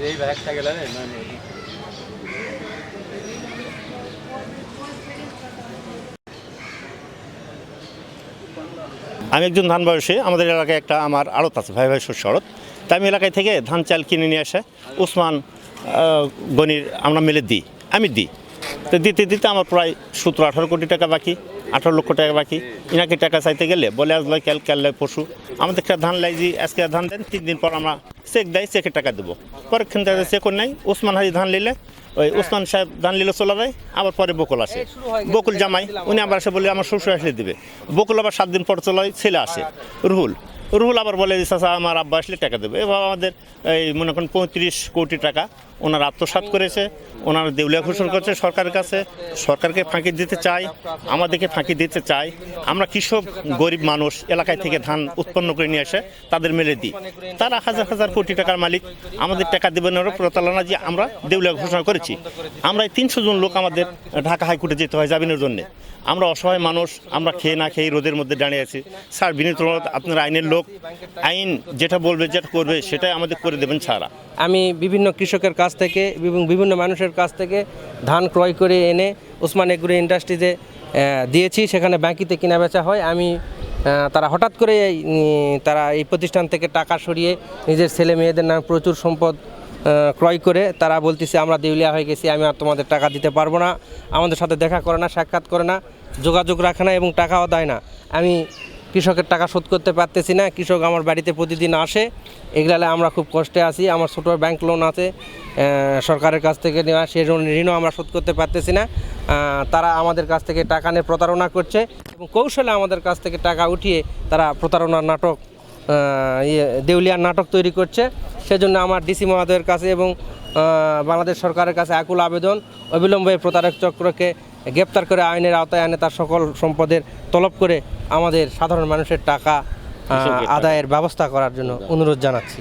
আমি একজন ধান বয়সে আমাদের এলাকায় একটা আমার আড়ত আছে, ভাই ভাই শস্য আড়ত। তাই আমি এলাকায় থেকে ধান চাল কিনে নিয়ে আসে উসমান গনির আমরা মেলে দিই, আমি দিই। তো দিতে দিতে আমার প্রায় সতেরো আঠারো কোটি টাকা বাকি। আঠারো লক্ষ টাকা বাকি। ইনাকে টাকা চাইতে গেলে বলে আজ লয় ক্যাল ক্যাল পশু আমাদের একটা ধান লাইজি আজকে ধান দেন, তিন দিন পর আমরা চেক দেয় চেকের টাকা দেবো। পরে কিন্তু চেকও নাই। ওসমান হাজি ধান নিলে, ওই উসমান সাহেব ধান নিলে চলে যায়, আবার পরে বকুল আসে। বকুল জামাই, উনি আবার এসে বলে, আমার শ্বশুর আসলে দিবে। বকুল আবার সাত দিন পর চলে ছেলে আসে। রুহুল রুহুল আবার বলে যে, চাচা, আমার আব্বা আসলে টাকা দেবে। এবার আমাদের, এই মনে করেন পঁয়ত্রিশ কোটি টাকা ওনার আত্মসাৎ করেছে, ওনার দেউলিয়া ঘোষণা করছে সরকারের কাছে। সরকারকে ফাঁকি দিতে চাই, আমাদেরকে ফাঁকি দিতে চাই। আমরা কৃষক, গরিব মানুষ এলাকায় থেকে ধান উৎপন্ন করে নিয়ে আসে তাদের মেলে দিই। তারা হাজার হাজার কোটি টাকার মালিক। আমাদের টাকা দেবেন প্রতারণা যে আমরা দেউলিয়া ঘোষণা করেছি। আমরা এই তিনশো জন লোক আমাদের ঢাকা হাইকোর্টে যেতে হয় জামিনের জন্যে। আমরা অসহায় মানুষ, আমরা খেয়ে না খেয়ে রোদের মধ্যে দাঁড়িয়ে আছি। স্যার, বিনীত আপনার আইনের লোক। আইন যেটা বলবে, যেটা করবে, সেটাই আমাদের করে দেবেন ছাড়া। আমি বিভিন্ন কৃষকের কাছ থেকে এবং বিভিন্ন মানুষের কাছ থেকে ধান ক্রয় করে এনে ওসমান এগ্রো ইন্ডাস্ট্রিতে দিয়েছি। সেখানে ব্যাঙ্কিতে কেনা বেচা হয়। আমি তারা হঠাৎ করে তারা এই প্রতিষ্ঠান থেকে টাকা সরিয়ে নিজের ছেলে মেয়েদের নামে প্রচুর সম্পদ ক্রয় করে তারা বলতেছে, আমরা দেউলিয়া হয়ে গেছি, আমি আর তোমাদের টাকা দিতে পারব না। আমাদের সাথে দেখা করে না, সাক্ষাৎ করে না, যোগাযোগ রাখে না এবং টাকাও দেয় না। আমি কৃষকের টাকা শোধ করতে পারতেছি না, কৃষক আমার বাড়িতে প্রতিদিন আসে, এগুলালে আমরা খুব কষ্টে আছি, আমার ছোটো ব্যাংক লোন আছে সরকারের কাছ থেকে নেওয়া, সেই ঋণ ঋণও আমরা শোধ করতে পারতেছি না তারা আমাদের কাছ থেকে টাকা নিয়ে প্রতারণা করছে এবং কৌশলে আমাদের কাছ থেকে টাকা উঠিয়ে তারা প্রতারণার নাটক ইয়ে দেউলিয়ার নাটক তৈরি করছে, সেজন্য আমার ডিসি মহোদয়ের কাছে এবং বাংলাদেশ সরকারের কাছে আকুল আবেদন, অবিলম্বে প্রতারক চক্রকে গ্রেপ্তার করে আইনের আওতায় আনে তার সকল সম্পদের তলব করে আমাদের সাধারণ মানুষের টাকা আদায়ের ব্যবস্থা করার জন্য অনুরোধ জানাচ্ছি।